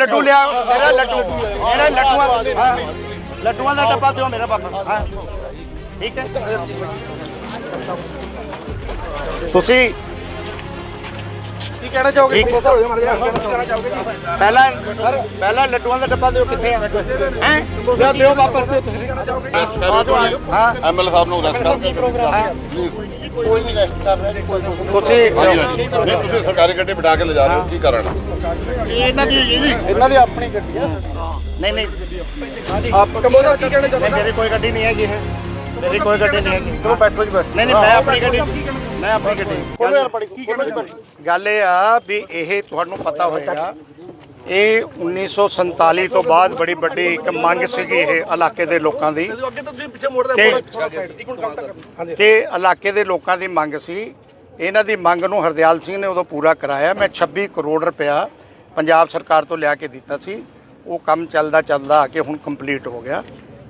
ਲੱਡੂ ਲਿਆ ਮੇਰਾ ਲੱਡੂ ਮੇਰਾ ਲੱਡੂਆਂ ਹਾਂ ਲੱਡੂਆਂ ਦਾ ਡੱਬਾ ਦਿਓ ਮੇਰਾ ਬਾਬਾ ਹਾਂ ਠੀਕ ਹੈ ਤੁਸੀਂ ਕੀ ਕਹਿਣਾ ਚਾਹੋਗੇ ਠੀਕ ਪਹਿਲਾਂ ਪਹਿਲਾਂ ਲੱਡੂਆਂ ਦਾ ਡੱਬਾ ਦਿਓ ਕਿੱਥੇ ਹੈ ਹੈ ਦਿਓ ਦਿਓ ਵਾਪਸ ਦਿਓ ਤੁਸੀਂ ਹਾਂ ਐਮਐਲ ਸਾਹਿਬ ਨੂੰ ਰੈਸਟ ਕਰ ਪਲੀਜ਼ ਕੋਈ ਨਹੀਂ ਰੈਸਟ ਕਰ ਰਿਹਾ ਜੀ ਕੋਈ ਨਹੀਂ। ਤੁਸੀਂ ਹਾਂਜੀ ਹਾਂਜੀ। ਨਹੀਂ ਤੁਸੀਂ ਸਰਕਾਰੀ ਗੱਡੀ ਬਿਠਾ ਕੇ ਲਿਜਾ ਰਹੇ ਹੋ ਕੀ ਕਰਨਾ ਇਹਨਾਂ ਦੀ ਇਹ ਵੀ ਇਹਨਾਂ ਦੀ ਆਪਣੀ ਗੱਡੀ ਆ। ਨਹੀਂ ਨਹੀਂ। ਆਪ ਕੰਬੋਜਾ ਕੀ ਕਹਿਣਾ ਚਾਹੋਗੇ ਨਹੀਂ, ਮੇਰੀ ਕੋਈ ਗੱਡੀ ਨਹੀਂ ਹੈਗੀ ਹੈ ਮੇਰੀ ਕੋਈ ਗੱਡੀ ਨਹੀਂ ਹੈਗੀ। ਚਲੋ ਬੈਠੋ ਜੀ ਬੈਠੋ। ਨਹੀਂ ਨਹੀਂ ਮੈਂ ਆਪਣੀ ਗੱਡੀ ਮੈਂ ਆਪਣੀ ਗੱਡੀ ਕੋਲ ਯਾਰ ਪੜੀ ਕੋਲ ਜੀ ਬੈਠੋ ਗੱਲ ਇਹ ਆ ਵੀ ਇਹ ਤੁਹਾਨੂੰ ਪਤਾ ਹੋਏਗਾ ਇਹ 1947 ਤੋਂ ਬਾਅਦ ਬੜੀ ਵੱਡੀ ਇੱਕ ਮੰਗ ਸੀਗੀ ਇਹ ਇਲਾਕੇ ਦੇ ਲੋਕਾਂ ਦੀ। ਤਾਂ ਇਲਾਕੇ ਦੇ ਲੋਕਾਂ ਦੀ ਮੰਗ ਸੀ। ਇਹਨਾਂ ਦੀ ਮੰਗ ਨੂੰ ਹਰਦਿਆਲ ਸਿੰਘ ਨੇ ਉਦੋਂ ਪੂਰਾ ਕਰਾਇਆ। ਮੈਂ 26 ਕਰੋੜ ਰੁਪਇਆ ਪੰਜਾਬ ਸਰਕਾਰ ਤੋਂ ਲਿਆ ਕੇ ਦਿੱਤਾ ਸੀ। ਉਹ ਕੰਮ ਚੱਲਦਾ ਚੱਲਦਾ ਆ ਕੇ ਹੁਣ ਕੰਪਲੀਟ ਹੋ ਗਿਆ।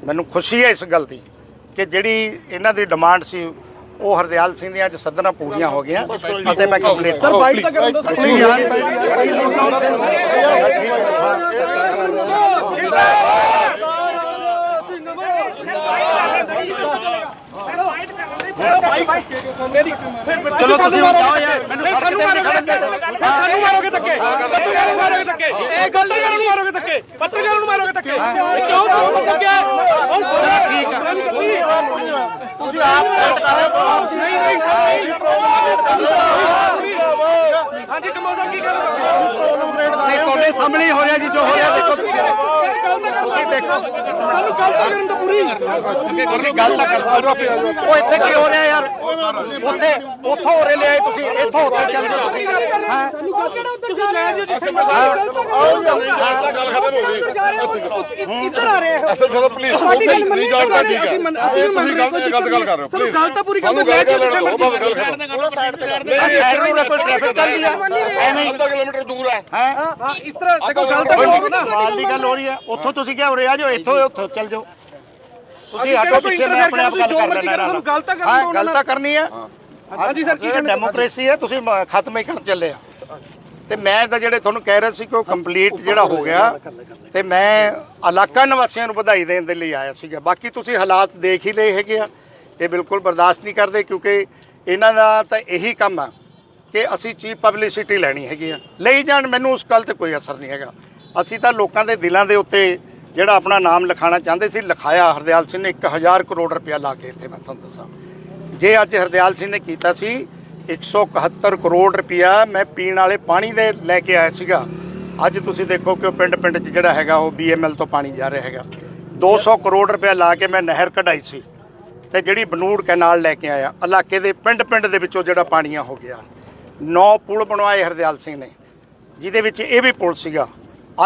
ਮੈਨੂੰ ਖੁਸ਼ੀ ਹੈ ਇਸ ਗੱਲ ਦੀ ਕਿ ਜਿਹੜੀ ਇਹਨਾਂ ਦੀ ਡਿਮਾਂਡ ਸੀ ਉਹ ਹਰਦਿਆਲ ਸਿੰਘ ਦੀਆਂ ਅੱਜ ਸੱਦਣਾ ਪੂਰੀਆਂ ਹੋ ਗਈਆਂ ਅਤੇ ਮੈਂ ਕੰਪਲੀਟ ਸਰ ਬਾਈਟ ਤਾਂ ਕਰਨ ਦੋ ਯਾਰ ਚਲੋ ਤੁਸੀਂ ਜਾਓ ਯਾਰ। ਮੈਨੂੰ ਸਾਨੂੰ ਮਾਰੋਗੇ ਸਾਨੂੰ ਮਾਰੋਗੇ ਧੱਕੇ। ਪੱਤਰਕਾਰਾਂ ਨੂੰ ਮਾਰੋਗੇ ਧੱਕੇ। ਇਹ ਪੱਤਰਕਾਰਾਂ ਨੂੰ ਮਾਰੋਗੇ ਧੱਕੇ। ਪੱਤਰਕਾਰਾਂ ਨੂੰ ਮਾਰੋਗੇ ਧੱਕੇ। ਕਿਉਂ ਤੁਹਾਨੂੰ ਧੱਕੇ ਹੁਣ ਸੁਣਾ ਠੀਕ ਹੈ ਤੁਸੀਂ ਆਪ ਨਹੀਂ ਨਹੀਂ ਹਾਂਜੀ ਕਮੋਦਾ ਕੀ ਕਰ ਨਹੀਂ ਤੁਹਾਡੇ ਸਾਹਮਣੇ ਹੀ ਹੋ ਰਿਹਾ ਜੀ, ਜੋ ਹੋ ਰਿਹਾ ਤੁਸੀਂ ਦੇਖੋ। ਸਾਨੂੰ ਗੱਲ ਤਾਂ ਕਰਨ ਤੋਂ ਪੂਰੀ। ਤੁਸੀਂ ਗੱਲ ਤਾਂ ਕਰ ਸਕਦੇ ਹੋ। ਉਹ ਇੱਥੇ ਕੀ ਹੋ ਰਿਹਾ ਯਾਰ? ਉੱਥੇ ਉੱਥੋਂ ਹੋ ਲਿਆਏ ਤੁਸੀਂ ਇੱਥੋਂ ਉੱਥੇ ਚੱਲ ਜਾਓ ਤੁਸੀਂ। ਹਾਂ? ਸਾਨੂੰ ਗੱਲ ਕਿਹੜਾ ਉੱਧਰ ਜਾ ਰਹੇ ਹੋ? ਜੀ ਇੱਧਰ ਆ ਰਹੇ ਹੋ। ਅਸਲ ਚਲੋ ਪਲੀਜ਼ ਸਾਡੀ ਗੱਲ ਮੰਨੀ ਪਲੀਜ਼ ਗੱਲ ਕਰ ਠੀਕ ਹੈ ਅਸੀਂ ਮੰਨ- ਅਸੀਂ ਇਹ ਤੁਸੀਂ ਗੱਲ ਇਹ ਗਲਤ ਗੱਲ ਕਰ ਰਹੇ ਹੋ ਚਲੋ ਪਲੀਜ਼ ਗੱਲ ਤਾਂ ਪੂਰੀ ਸਾਨੂੰ ਗੱਲ ਕਰ ਲੈਣ ਦਿਓ ਬਸ ਗੱਲ ਖਤਮ ਸਾਈਡ ਨੂੰ ਕੋਈ ਟ੍ਰੈਫਿਕ ਚੱਲਦੀ ਆ ਐਵੇਂ ਹੀ ਅੱਧਾ ਕਿਲੋਮੀਟਰ ਦੂਰ ਹੈ। ਹੈ ਹਾਂ ਇਸ ਤਰ੍ਹਾਂ ਦੇਖੋ ਗੱਲ ਤਾਂ ਕਰੋ ਨਾ। ਸਵਾਲ ਦੀ ਗੱਲ ਹੋ ਰਹੀ ਹੈ। ਉੱਥੋਂ ਤੁਸੀਂ ਕਿਹਾ ਉਰੇ ਆ ਜਾਓ ਇੱਥੋਂ ਉੱਥੋਂ ਚੱਲ ਜਾਓ। ਤੁਸੀਂ ਹਟੋ ਪਿੱਛੇ ਮੈਂ ਆਪਣੇ ਆਪ ਗੱਲ ਕਰ ਲੈਣਾ ਤੁਹਾਨੂੰ ਗੱਲ ਤਾਂ ਕਰਨ ਹਾਂ ਗੱਲ ਤਾਂ ਕਰਨੀ ਹੈ। ਹਾਂਜੀ ਸਰ ਕੀ ਡੈਮੋਕ੍ਰੇਸੀ ਹੈ ਤੁਸੀਂ ਖਤਮ ਹੀ ਕਰਨ ਚੱਲੇ ਆ। ਤੇ ਮੈਂ ਤਾਂ ਜਿਹੜੇ ਤੁਹਾਨੂੰ ਕਹਿ ਰਿਹਾ ਸੀ ਕਿ ਉਹ ਕੰਪਲੀਟ ਜਿਹੜਾ ਹੋ ਗਿਆ ਤੇ ਮੈਂ ਇਲਾਕਾ ਨਿਵਾਸੀਆਂ ਨੂੰ ਵਧਾਈ ਦੇਣ ਦੇ ਲਈ ਆਇਆ ਸੀਗਾ। ਬਾਕੀ ਤੁਸੀਂ ਹਾਲਾਤ ਦੇਖ ਹੀ ਲਏ ਹੈਗੇ ਆ। ਇਹ ਬਿਲਕੁਲ ਬਰਦਾਸ਼ਤ ਨਹੀਂ ਕਰਦੇ ਕਿਉਂਕਿ ਇਹਨਾਂ ਦਾ ਤਾਂ ਇਹੀ ਕੰਮ ਆ ਕਿ ਅਸੀਂ ਚੀਪ ਪਬਲਿਸਿਟੀ ਲੈਣੀ ਹੈਗੀ ਆ। ਲਈ ਜਾਣ ਮੈਨੂੰ ਉਸ ਗੱਲ ਤੇ ਕੋਈ ਅਸਰ ਨਹੀਂ ਹੈਗਾ। ਅਸੀਂ ਤਾਂ ਲੋਕਾਂ ਦੇ ਦਿਲਾਂ ਦੇ ਉੱਤੇ ਜਿਹੜਾ ਆਪਣਾ ਨਾਮ ਲਿਖਾਉਣਾ ਚਾਹੁੰਦੇ ਸੀ, ਲਿਖਾਇਆ ਹਰਦਿਆਲ ਸਿੰਘ ਨੇ 1000 ਕਰੋੜ ਰੁਪਇਆ ਲਾ ਕੇ ਇੱਥੇ, ਮੈਂ ਤੁਹਾਨੂੰ ਦੱਸਾਂ। ਜੇ ਅੱਜ ਹਰਦਿਆਲ ਸਿੰਘ ਨੇ ਕੀਤਾ ਸੀ 171 ਕਰੋੜ ਰੁਪਇਆ ਮੈਂ ਪੀਣ ਵਾਲੇ ਪਾਣੀ ਦੇ ਲੈ ਕੇ ਆਇਆ ਸੀਗਾ। ਅੱਜ ਤੁਸੀਂ ਦੇਖੋ ਕਿ ਉਹ ਪਿੰਡ ਪਿੰਡ 'ਚ ਜਿਹੜਾ ਹੈਗਾ, ਉਹ ਬੀਐਮਐਲ ਤੋਂ ਪਾਣੀ ਜਾ ਰਿਹਾ ਹੈਗਾ। 200 ਕਰੋੜ ਰੁਪਇਆ ਲਾ ਕੇ ਮੈਂ ਨਹਿਰ ਕਢਾਈ ਸੀ ਤੇ ਜਿਹੜੀ ਬਨੂੜ ਕੈਨਾਲ ਲੈ ਕੇ ਆਇਆ। ਇਲਾਕੇ ਦੇ ਪਿੰਡ ਪਿੰਡ ਦੇ ਵਿੱਚੋਂ ਜਿਹੜਾ ਪਾਣੀਆਂ ਹੋ ਗਿਆ। ਨੌ ਪੁਲ ਬਣਵਾਏ ਹਰਦਿਆਲ ਸਿੰਘ ਨੇ, ਜਿਹਦੇ ਵਿੱਚ ਇਹ ਵੀ ਪੁਲ ਸੀਗਾ।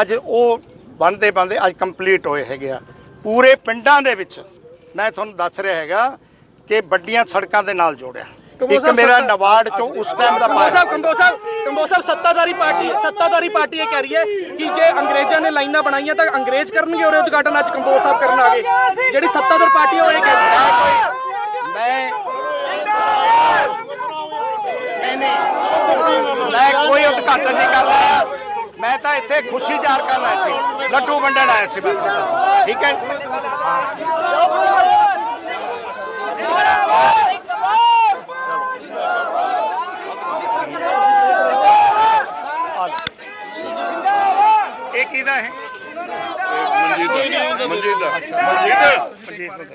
ਅੱਜ ਉਹ ਬਣਦੇ ਬਣਦੇ ਅੱਜ ਕੰਪਲੀਟ ਹੋਏ ਹੈਗੇ ਆ। ਪੂਰੇ ਪਿੰਡਾਂ ਦੇ ਵਿੱਚ ਮੈਂ ਤੁਹਾਨੂੰ ਦੱਸ ਰਿਹਾ ਹੈਗਾ ਕਿ ਵੱਡੀਆਂ ਸੜਕਾਂ ਦੇ ਨਾਲ ਜੋੜਿਆ। ਇੱਕ ਮੇਰਾ ਨਵਾੜ ਚੋਂ ਉਸ ਟਾਈਮ ਦਾ ਪਾਇਆ ਸਾਹਿਬ ਕੰਬੋ ਸਾਹਿਬ ਕੰਬੋ ਸਾਹਿਬ ਸੱਤਾਧਾਰੀ ਪਾਰਟੀ ਸੱਤਾਧਾਰੀ ਪਾਰਟੀ ਇਹ ਕਹਿ ਰਹੀ ਹੈ ਕਿ ਜੇ ਅੰਗਰੇਜ਼ਾਂ ਨੇ ਲਾਈਨਾਂ ਬਣਾਈਆਂ ਤਾਂ ਅੰਗਰੇਜ਼ ਕਰਨਗੇ ਔਰ ਉਦਘਾਟਨ ਅੱਜ ਕੰਬੋ ਸਾਹਿਬ ਕਰਨ ਆ ਗਏ। ਜਿਹੜੀ ਸੱਤਾਧਾਰ ਪਾਰਟੀ ਉਹ ਇਹ ਕਹਿ ਰਹੀ ਹੈ। ਮੈਂ ਨਹੀਂ ਨਹੀਂ। ਮੈਂ ਕੋਈ ਉਦਘਾਟਨ ਨਹੀਂ ਕਰ ਰਿਹਾ। ਮੈਂ ਤਾਂ ਇੱਥੇ ਖੁਸ਼ੀ ਜ਼ਾਹਰ ਕਰ ਆਇਆ ਸੀ। ਲੱਡੂ ਵੰਡਣ ਆਇਆ ਸੀ ਮੈਂ ਠੀਕ ਹੈ? ਇਹ ਕਿਹਦਾ ਹੈ? ਮਨਜੀਤ ਦਾ। ਮਨਜੀਤ ਦਾ। ਮਨਜੀਤ